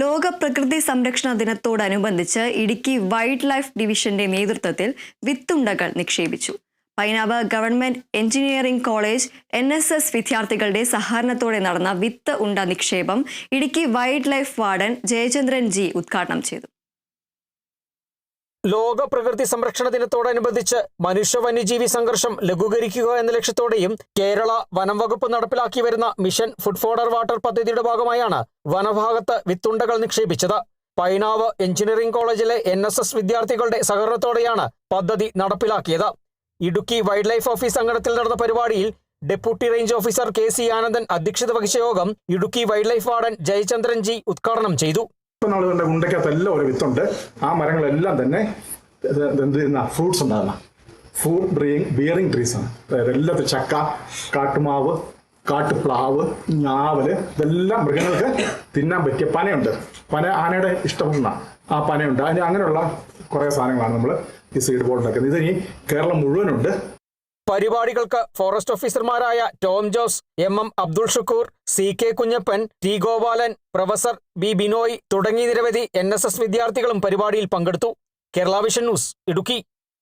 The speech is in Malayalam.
ലോക പ്രകൃതി സംരക്ഷണ ദിനത്തോടനുബന്ധിച്ച് ഇടുക്കി വൈൽഡ് ലൈഫ് ഡിവിഷന്റെ നേതൃത്വത്തിൽ വിത്തുണ്ടകൾ നിക്ഷേപിച്ചു. Painavu government engineering college N S S വിദ്യാർത്ഥികളുടെ സഹകരണത്തോടെ നടന്ന വിത്ത് ഉണ്ട നിക്ഷേപം Idukki wild life warden Jayachandran G ഉദ്ഘാടനം ചെയ്തു. ലോക പ്രകൃതി സംരക്ഷണ ദിനത്തോടനുബന്ധിച്ച് മനുഷ്യ വന്യജീവി സംഘർഷം ലഘൂകരിക്കുക എന്ന ലക്ഷ്യത്തോടെയും കേരള വനം വകുപ്പ് നടപ്പിലാക്കി വരുന്ന മിഷൻ ഫുഡ് ഫോഡർ വാട്ടർ പദ്ധതിയുടെ ഭാഗമായാണ് വനഭാഗത്ത് വിത്തുണ്ടകൾ നിക്ഷേപിച്ചത്. പൈനാവ് എഞ്ചിനീയറിംഗ് കോളേജിലെ എൻ വിദ്യാർത്ഥികളുടെ സഹകരണത്തോടെയാണ് പദ്ധതി നടപ്പിലാക്കിയത്. ഇടുക്കി വൈൽഡ് ലൈഫ് ഓഫീസ് അങ്കണത്തിൽ നടന്ന പരിപാടിയിൽ deputy range officer K C Anandan അധ്യക്ഷത വഹിച്ച യോഗം Idukki wild life warden Jayachandran G ഉദ്ഘാടനം ചെയ്തു. ഇപ്പം നമ്മൾ കണ്ട ഉണ്ടയ്ക്കകത്ത് എല്ലാം ഒരു വിത്തുണ്ട്. ആ മരങ്ങളെല്ലാം തന്നെ എന്ത് ചെയ്യുന്ന ഫ്രൂട്ട്സ് ഉണ്ടാകുന്ന. ഫ്രൂട്ട് ബ്രിയിങ് ബിയറിംഗ് ട്രീസ് ആണ്. അതായത് എല്ലാത്തും ചക്ക കാട്ടുമാവ് കാട്ടുപ്ലാവ് ഞാവൽ ഇതെല്ലാം മൃഗങ്ങൾക്ക് തിന്നാൻ പറ്റിയ പനയുണ്ട്. പന ആനയുടെ ഇഷ്ടപ്പെടുന്ന ആ പനയുണ്ട്. അതിന് അങ്ങനെയുള്ള കുറേ സാധനങ്ങളാണ് നമ്മൾ ഈ സീഡ് ബോർഡിലൊക്കെ ഇതിനി കേരളം മുഴുവനുണ്ട്. പരിപാടികൾക്ക് ഫോറസ്റ്റ് ഓഫീസർമാരായ Tom Jose M M Abdul Shukoor C K Kunjappan T Gopalan professor B Binoy തുടങ്ങി നിരവധി എൻ വിദ്യാർത്ഥികളും പരിപാടിയിൽ പങ്കെടുത്തു. Kerala vision news Idukki.